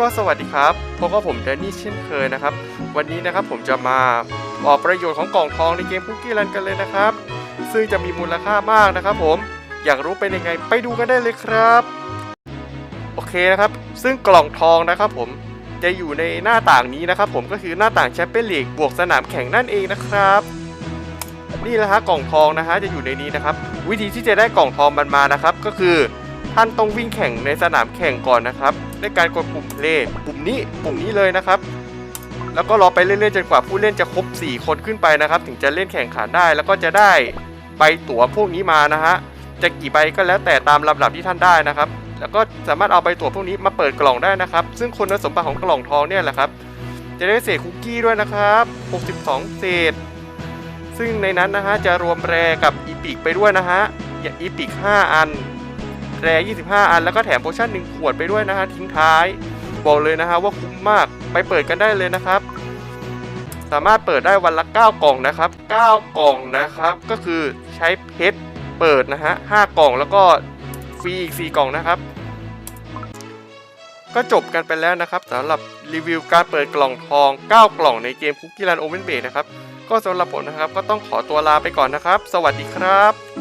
ก็สวัสดีครับพบกับผมแดนนี่เช่นเคยนะครับ วันนี้นะครับผมจะมาบอกประโยชน์ของกล่องทองในเกมคุกกี้รันกันเลยนะครับ ซึ่งจะมีมูลค่ามากนะครับ ผม อยากรู้เป็นยังไงไปดูกันได้เลยครับ โอเคนะครับ ซึ่งกล่องทองนะครับผม จะอยู่ในหน้าต่างนี้นะครับ ผมก็คือหน้าต่างแชมเปี้ยนลีกบวกสนามแข่งนั่นเองนะครับนี่แหละฮะกล่องทองนะฮะจะอยู่ในนี้นะครับ วิธีที่จะได้กล่องทองมันมานะครับ ก็คือท่านต้องวิ่งแข่งในสนามแข่งก่อนนะครับ ด้วยการกดปุ่ม play ปุ่มนี้ปุ่มนี้เลยนะครับ แล้วก็รอไปเรื่อยๆจนกว่าผู้เล่นจะครบ 4 คนขึ้นไปนะครับ ถึงจะเล่นแข่งขันได้ แล้วก็จะได้ใบตั๋วพวกนี้มานะฮะจะกี่ใบก็แล้วแต่ตามลำดับที่ท่านได้นะครับ แล้วก็สามารถเอาใบตั๋วพวกนี้มาเปิดกล่องได้นะครับ ซึ่งคุณสมบัติของกล่องทองเนี่ยแหละครับ จะได้เศษคุกกี้ด้วยนะครับ 62 เศษ ซึ่งในนั้นนะฮะจะรวมแรกับอีพิกไปด้วยนะฮะอย่างอีพิก 5 อัน แร่25 อัน แล้วก็แถมโพชั่น1ขวดไปด้วยนะฮะทิ้งท้าย บอกเลยนะฮะว่าคุ้มมากไปเปิดกันได้เลยนะครับ สามารถเปิดได้วันละ 9 กล่องนะครับ 9 กล่องนะครับ ก็คือใช้เพชรเปิดนะฮะ5กล่องแล้วก็ฟรีอีก 4 กล่องนะครับ ก็จบกันไปแล้วนะครับสำหรับรีวิวการเปิดกล่องทอง 9 กล่องในเกมคุกกี้รันโอเ n นเบนะครับก็สำหรับผมนะครับก็ต้องขอตัวลาไปก่อนนะครับ สวัสดีครับ